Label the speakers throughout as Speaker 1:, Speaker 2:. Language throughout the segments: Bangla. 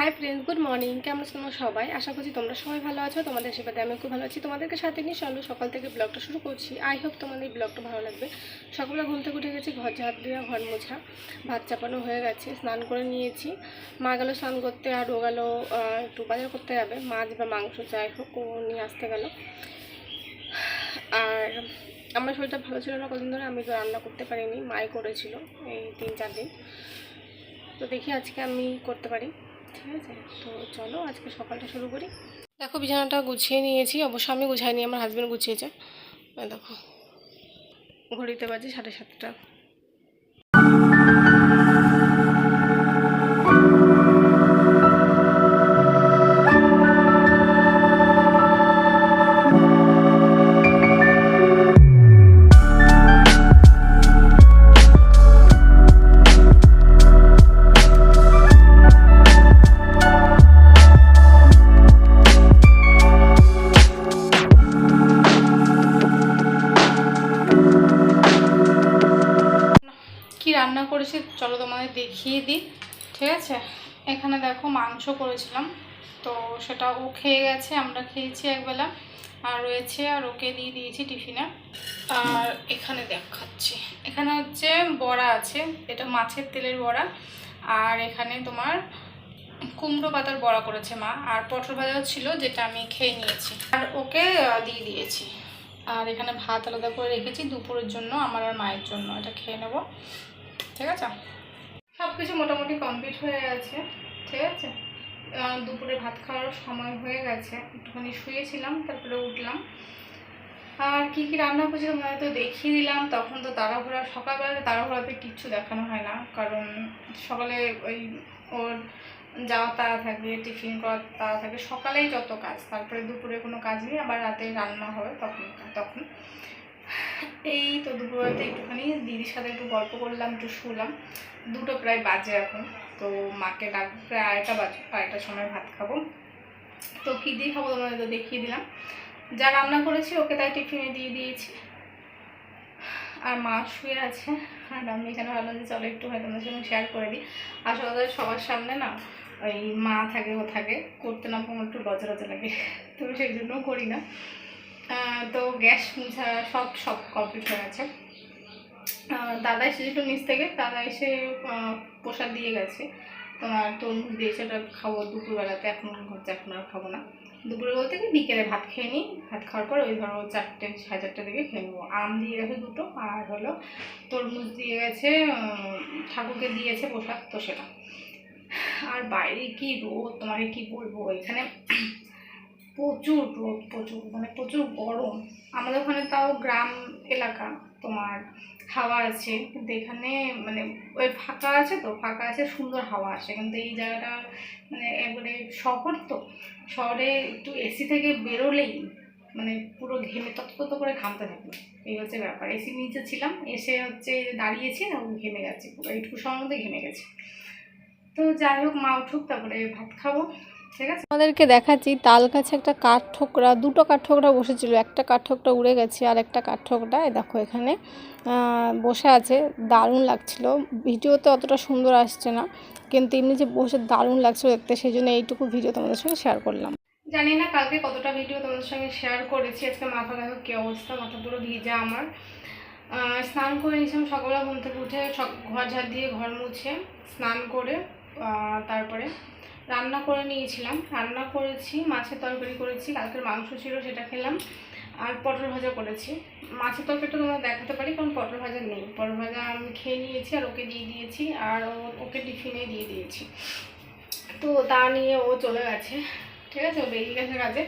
Speaker 1: হাই ফ্রেন্ডস গুড মর্নিং কেমন আছো তোমরা সবাই? আশা করছি তোমরা সবাই ভালো আছো। তোমাদের সেবাতে আমি খুব ভালো আছি। তোমাদেরকে সাথে নিয়ে চলো, সকাল থেকে ব্লগটা শুরু করছি। আই হোপ তোমাদের এই ব্লগটা ভালো লাগবে। সকালে ঘুম থেকে উঠে গেছি, ঘর ঝাড় দেওয়া, ঘর মোছা, ভাত চাপানো হয়ে গেছে, স্নান করে নিয়েছি। মা গেলো স্নান করতে, আর ও গেল একটু বাজার করতে যাবে। মাছ বা মাংস যাই হোক, ও নিয়ে আসতে গেল। আর আমার শরীরটা ভালো ছিল না, কদিন ধরে আমি তো রান্না করতে পারিনি, মাই করেছিল এই তিন চার দিন। তো দেখি আজকে আমি করতে পারি। ঠিক আছে? তো চলো আজকে সকালটা শুরু করি। দেখো, বিছানাটা গুছিয়ে নিয়েছি। অবশ্য আমি গুছাইনি, আমার হাজব্যান্ড গুছিয়েছে। দেখো, ঘড়িতে বাজে সাড়ে সাতটা। দেখিয়ে দিই, ঠিক আছে? এখানে দেখো মাংস করেছিলাম, তো সেটা ও খেয়ে গেছে, আমরা খেয়েছি একবেলা আর রয়েছে, আর ওকে দিয়ে দিয়েছি টিফিনে। আর এখানে দেখাচ্ছি। এখানে হচ্ছে বড়া আছে, এটা মাছের তেলের বড়া। আর এখানে তোমার কুমড়ো পাতার বড়া করেছে মা, আর পটল ভাজাও ছিল, যেটা আমি খেয়ে নিয়েছি। আর ওকে দিয়ে দিয়েছি। আর এখানে ভাত আলাদা করে রেখেছি, দুপুরের জন্য, আমার আর মায়ের জন্য। এটা খেয়ে নেব। ঠিক আছে? সব কিছু মোটামুটি কমপ্লিট হয়ে গেছে, ঠিক আছে? দুপুরে ভাত খাওয়ার সময় হয়ে গেছে, একটুখানি শুয়েছিলাম, তারপরে উঠলাম। আর কি কি রান্না করছি তোমাদের তো দেখিয়ে দিলাম, তখন তো তাড়াহুড়া সকালবেলা তাড়াহুড়াতে কিচ্ছু দেখানো হয় না, কারণ সকালে ওই ওর যাওয়া তাড়া থাকে টিফিন করার তাড়া থাকে সকালেই যত কাজ, তারপরে দুপুরে কোনো কাজ নেই, আবার রাতে রান্না হবে তখন তখন। এই তো দুপুরবেলাতে একটুখানি দিদির সাথে একটু গল্প করলাম, একটু শুলাম। দুটো প্রায় বাজে এখন, তো মাকে ডাক, প্রায় আড়াইটা বাজে, আড়াইটার সময় ভাত খাব। তো কী দিয়ে খাব তোমাদের তো দেখিয়ে দিলাম। যা রান্না করেছি, ওকে তাই টিফিনে দিয়ে দিয়েছি। আর মা শুয়ে আছে, আর আমি এখানে ভাবলাম যে চলো একটু হয়তো তোমাদের সঙ্গে শেয়ার করে দিই। আসলে সবার সামনে না, ওই মা থাকে, ও থাকে, করতে না একটু লজ্জা লাগে। তো সেই জন্য করি না। তো গ্যাস মুছা, সব সব কমপ্লিট হয়ে গেছে। দাদা এসেছিল নিচ থেকে, দাদা এসে প্রসাদ দিয়ে গেছে। তোমার তরমুজ দিয়েছে, ওটা খাব দুপুরবেলাতে, এখন হচ্ছে এখন আর খাব না। দুপুরে বলতে কি, বিকেলে ভাত খেয়ে নিই। ভাত খাওয়ার পর ওই ধরো চারটে, সাড়ে চারটে দিকে খেয়ে নেব। আম দিয়ে গেছে দুটো, আর হলো তরমুজ দিয়ে গেছে ঠাকুরকে দিয়েছে প্রসাদ, তো সেটা। আর বাইরে কি রোদ, তোমাকে কি বলব? এখানে প্রচুর রোদ, প্রচুর মানে প্রচুর গরম। আমাদের ওখানে তাও গ্রাম এলাকা, তোমার হাওয়া আছে, কিন্তু এখানে মানে ওই ফাঁকা আছে তো, ফাঁকা আছে, সুন্দর হাওয়া আসে কিন্তু এই জায়গাটা মানে একবারে শহর তো, শহরে একটু এসি থেকে বেরোলেই মানে পুরো ঘেমে ততত করে ঘামতে থাকবে এই হচ্ছে ব্যাপার। এসি নিচে ছিলাম, এসে হচ্ছে দাঁড়িয়েছি না ঘেমে গেছে পুরো। এইটুকু সময়ের মধ্যে ঘেমে গেছে। তো যাই হোক, মা উঠুক, তারপরে ভাত খাব। ঠিক আছে? আমাদেরকে দেখাচ্ছি তাল গাছে একটা কাঠ ঠোকরা দুটো কাঠ ঠোকরা বসেছিল। একটা কাঠ ঠোকরা উড়ে গেছে আর একটা কাঠ ঠোকরা দেখো এখানে বসে আছে। দারুণ লাগছিল। ভিডিওতে অতটা সুন্দর আসছে না কিন্তু এমনি যে বসে দারুণ লাগছিল দেখতে সেই জন্য এইটুকু ভিডিও তোমাদের সঙ্গে শেয়ার করলাম। জানি না কালকে কতটা ভিডিও তোমাদের সঙ্গে শেয়ার করেছি। আজকে মাথা দেখো কী অবস্থা মাথা পুরো ভিজা আমার। স্নান করে নিয়েছিলাম সকালবেলা ঘুম থেকে উঠে সব ঘর ঝাড় দিয়ে ঘর মুছে স্নান করে তারপরে রান্না করে নিয়েছিলাম। রান্না করেছি, মাছের তরকারি করেছি, কালকের মাংস ছিল সেটা খেলাম, আর পটল ভাজা করেছি। মাছের তরকারিটা তোমার দেখাতে পারি, কারণ পটল ভাজা নেই। পটল ভাজা আমি খেয়ে নিয়েছি আর ওকে দিয়ে দিয়েছি, আর ওকে টিফিনে দিয়ে দিয়েছি। তো তা নিয়ে ও চলে গেছে। ঠিক আছে, ও বেরিয়ে গেছে কাজে।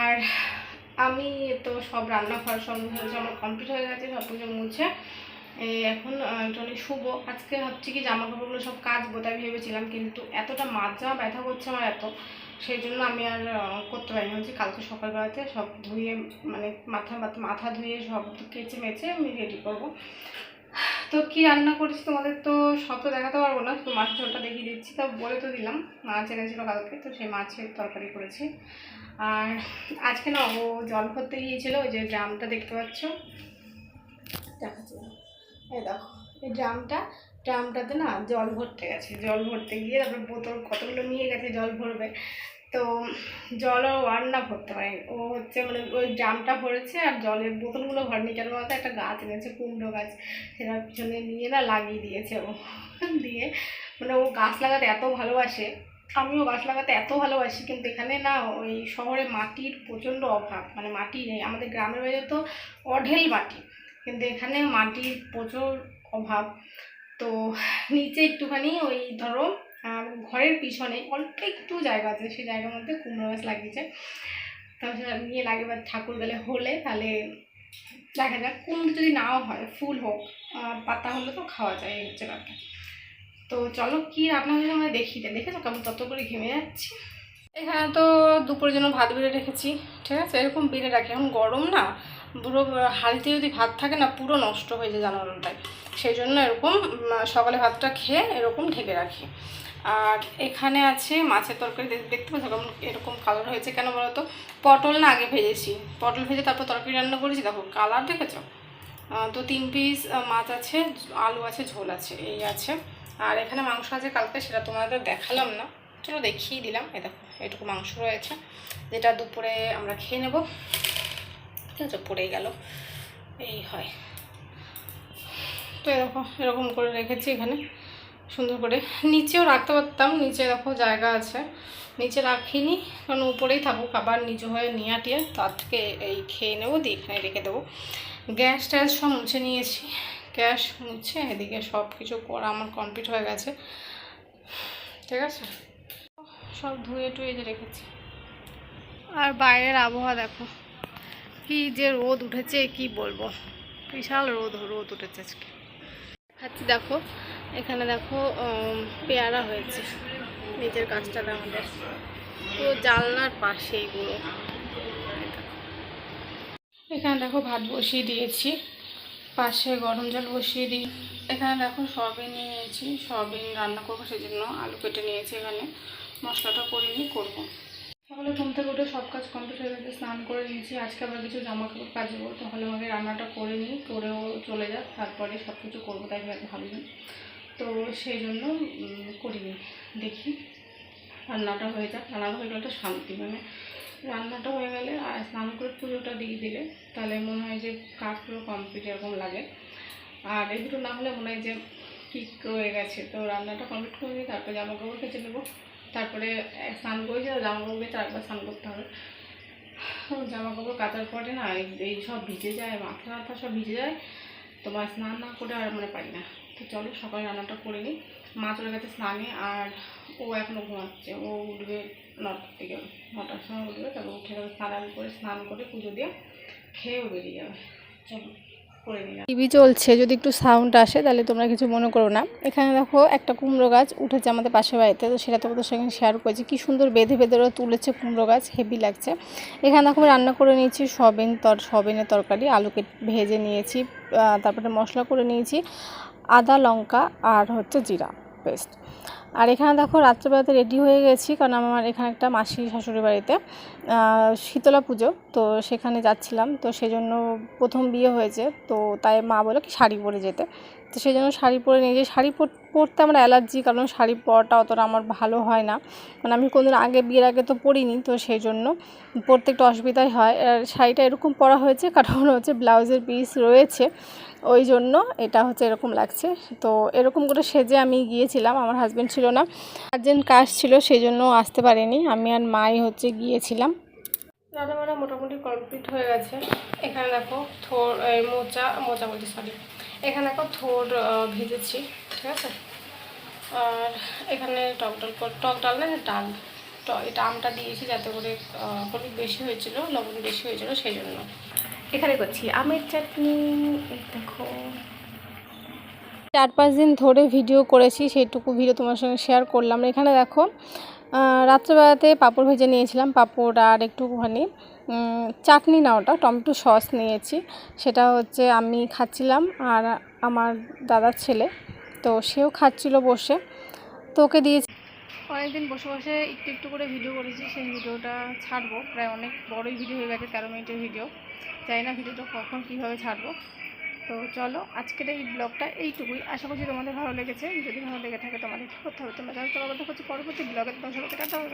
Speaker 1: আর আমি তো সব রান্নাঘর সব আমার কমপ্লিট হয়ে গেছে, সব কিছু মুছে। এখন একটুখানি শুভ আজকে ভাবছি কি জামা কাপড়গুলো সব কাচবো, তাই ভেবেছিলাম কিন্তু এতটা মাজা ব্যথা করছে আমার এত সেই জন্য আমি আর করতে পারিনি। হচ্ছে কালকে সকালবেলাতে সব ধুয়ে মানে মাথা মাথা- ধুয়ে সব কেচে মেচে আমি রেডি করব। তো কি রান্না করেছি তোমাদের তো সব তো দেখাতে পারব না তো মাছের ঝোলটা দেখিয়ে দিচ্ছি। তো বলে তো দিলাম মাছ এনেছিলো কালকে, তো সেই মাছের তরকারি করেছি। আর আজকে না ও জল ভরতে গিয়েছিল, ওই যে ড্রামটা দেখতে পাচ্ছ। দেখাচ্ছি। দাঁড়াও। এই দেখো, এই ড্রামটা, ড্রামটাতে না জল ভরতে গেছে। জল ভরতে গিয়ে তারপর বোতল, কতগুলো নিয়ে গেছে, জল ভরবে। তো জলও আর না ভরতে পারে ও হচ্ছে মানে ওই ড্রামটা ভরেছে আর জলের বোতলগুলো ভরেনি। কেন বলতো? একটা গাছ এনেছে, কুমড়ো গাছ। সেটা পিছনে নিয়ে না লাগিয়ে দিয়েছে ও। দিয়ে মানে ও গাছ লাগাতে এত ভালোবাসে। আমিও গাছ লাগাতে এত ভালোবাসি, কিন্তু এখানে না ওই শহরে মাটির প্রচণ্ড অভাব। মানে মাটি নেই। আমাদের গ্রামের বাড়িতে তো অঢেল মাটি। কিন্তু এখানে মাটির প্রচুর অভাব। তো নিচে একটুখানি ওই ধরো ঘরের পিছনে অল্প একটু জায়গা আছে, সেই জায়গার মধ্যে কুমড়ো গাছ লাগিয়েছে। তারপর নিয়ে লাগে এবার ঠাকুর গেলে হলে তাহলে দেখা যাক, কুমড়ো যদি নাও হয়, ফুল হোক পাতা হলে তো খাওয়া যায়, এই হচ্ছে ব্যাপার। তো চলো কি রান্না হয়েছে আমরা দেখি, দেখেছ কেমন তত করে ঘেমে যাচ্ছি? এখানে তো দুপুরের জন্য ভাত বেড়ে রেখেছি, ঠিক আছে? এরকম বেড়ে রাখি, এখন গরম না। পুরো হাঁড়িতে যদি ভাত থাকে না, পুরো নষ্ট হয়ে যায় জানানোটাই সেই জন্য এরকম সকালে ভাতটা খেয়ে এরকম ঢেকে রাখি। আর এখানে আছে মাছের তরকারি দেখ- দেখতে পাচ্ছ কেমন এরকম কালার হয়েছে কেন বলো তো পটল না আগে ভেজেছি। পটল ভেজে তারপর তরকারি রান্না করেছি। দেখো কালার দেখেছ? তো তিন পিস মাছ আছে, আলু আছে, ঝোল আছে, এই আছে। আর এখানে মাংস আছে কালকে, সেটা তোমাদের দেখালাম না। চলো দেখিয়ে দিলাম। এই দেখো, এটুকু মাংস রয়েছে, যেটা দুপুরে আমরা খেয়ে নেব। ঠিক আছে পড়েই গেল। এই হয়। তো এরকম এরকম করে রেখেছি এখানে। সুন্দর করে। নিচেও রাখতে পারতাম, নিচে দেখো জায়গা আছে। নিচে রাখিনি, কারণ উপরেই থাকুক, আবার নিচু হয়ে নিয়ে টিয়ে, তার থেকে এই খেয়ে নেব দিয়ে এখানে রেখে দেবো। গ্যাস ট্যাস সব মুছে নিয়েছি। গ্যাস মুছে এদিকে সব কিছু করা আমার কমপ্লিট হয়ে গেছে। ঠিক আছে? সব ধুয়ে টুয়ে রেখেছি। আর বাইরের আবহাওয়া দেখো। কি যে রোদ উঠেছে কি বলব? বিশাল রোদ রোদ উঠেছে আজকে। খাচ্ছি দেখো এখানে দেখো পেয়ারা হয়েছে। নিজের গাছটাতে আমাদের। পুরো জানলার পাশেই পুরো এখানে দেখো ভাত বসিয়ে দিয়েছি পাশে গরম জল বসিয়ে দিই। এখানে দেখো সয়াবিন নিয়ে নিয়েছি সয়াবিন রান্না করব সেই জন্য আলু কেটে নিয়েছি এখানে। মশলাটা করিনি করব। সকালে ঘুম থেকে উঠে সব কাজ কমপ্লিট হয়ে গেছে, স্নান করে নিয়েছি। আজকে আবার কিছু জামা কাপড় কাচবো, তাহলে আমাকে রান্নাটা করে নিই করেও চলে যাক, তারপরে সব কিছু করব, তাই ভাবিনি তো সেই জন্য করিনি। দেখি, রান্নাটা হয়ে যাক। রান্নাটা হয়ে গেলে শান্তি মানে রান্নাটা হয়ে গেলে, আর স্নান করে পুজোটা দিয়ে দিলে, তাহলে মনে হয় যে কাজগুলো কমপ্লিট এরকম লাগে। আর এই দুটো না হলে মনে হয় যে ঠিক হয়ে গেছে। তো রান্নাটা কমপ্লিট করে নিই তারপরে জামা কাপড় কেচে নেব। তারপরে স্নান করে যাও জামা কাপড় কেচে আরেকবার স্নান করতে হবে। জামা কাপড় কাচার পরে না এই সব ভিজে যায়, মাথা মাথা সব ভিজে যায় তোমার স্নান না করে আর মানে পারি না। তো চলো সকালে রান্নাটা করে নিই। মা চলে গেছে স্নানে আর ও এখনও ঘুমাচ্ছে। ও উঠবে নটার থেকে নটার সময় উঠবে, তারপর উঠে যাবে স্নান করে স্নান করে পুজো দিয়ে খেয়েও বেরিয়ে যাবে। চলো।
Speaker 2: টিভি চলছে যদি একটু সাউন্ড আসে তাহলে তোমরা কিছু মনে করো না। এখানে দেখো একটা কুমড়ো গাছ উঠেছে আমাদের পাশে বাড়িতে, তো সেটা তোমাদের সঙ্গে শেয়ার করেছি। কি সুন্দর বেঁধে বেঁধে ওরা তুলেছে কুমড়ো গাছ হেভি লাগছে। এখানে দেখো রান্না করে নিয়েছি সবেন তর সবেনের তরকারি, আলুকে ভেজে নিয়েছি তারপরে মশলা করে নিয়েছি আদা, লঙ্কা আর হচ্ছে জিরা। পেস্ট আর এখানে দেখো রাত্রেবেলাতে রেডি হয়ে গেছি, কারণ আমার এখানে একটা মাসি শাশুড়ি বাড়িতে শীতলা পুজো, তো সেখানে যাচ্ছিলাম, তো সেজন্য প্রথম বিয়ে হয়েছে, তো তাই মা বলে কি শাড়ি পরে যেতে। তো সেই জন্য শাড়ি পরে নিয়ে যে শাড়ি পর- পরতে আমার অ্যালার্জি, কারণ শাড়ি পরাটা অতটা আমার ভালো হয় না। মানে আমি কোনোদিন আগে, বিয়ের আগে তো পরিনি, তো সেই জন্য পরতে একটু অসুবিধাই হয়। আর শাড়িটা এরকম পরা হয়েছে, কারণ হচ্ছে ব্লাউজের পিস রয়েছে। ওই জন্য এটা হচ্ছে এরকম লাগছে। তো এরকম করে সেজে আমি গিয়েছিলাম, আমার হাজব্যান্ড ছিল না। আর্জেন্ট কাজ ছিল, সেই জন্য আসতে পারিনি। আমি আর মাই হচ্ছে গিয়েছিলাম।
Speaker 1: রান্না বান্না মোটামুটি কমপ্লিট হয়ে গেছে। এখানে দেখো থোর মোচা মোচা বলছি সরি এখানে দেখো থোর ভেজেছি ঠিক আছে? আর এখানে টক ডাল টক ডাল না ডাল এটা আমটা দিয়েছি যাতে করে হলুদ বেশি হয়েছিল লবণ বেশি হয়েছিল সেই জন্য। এখানে করছি আমের চাটনি দেখো।
Speaker 2: চার পাঁচ দিন ধরে ভিডিও করেছি সেইটুকু ভিডিও তোমার সঙ্গে শেয়ার করলাম। এখানে দেখো রাত্রেবেলাতে পাঁপড় ভেজে নিয়েছিলাম পাঁপড় আর একটুখানি। চাটনি না ওটা, টমেটো সস নিয়েছি। সেটা হচ্ছে আমি খাচ্ছিলাম আর আমার দাদার ছেলে, তো সেও খাচ্ছিল বসে। তো ওকে দিয়েছি। অনেকদিন বসে বসে একটু একটু করে ভিডিও করেছি, সেই ভিডিওটা ছাড়বো। প্রায় অনেক বড়ই ভিডিও হয়ে গেছে, তেরো মিনিটের ভিডিও। জানি না ভিডিওটা কখন কীভাবে ছাড়বো। তো চলো, আজকের এই ব্লগটা এইটুকুই। আশা করছি তোমাদের ভালো লেগেছে। যদি ভালো লেগে থাকে তোমাদের করতে হবে? তোমরা যারা তো আবার দেখো পরবর্তী ব্লগে তোমার সবাইকে টাটা।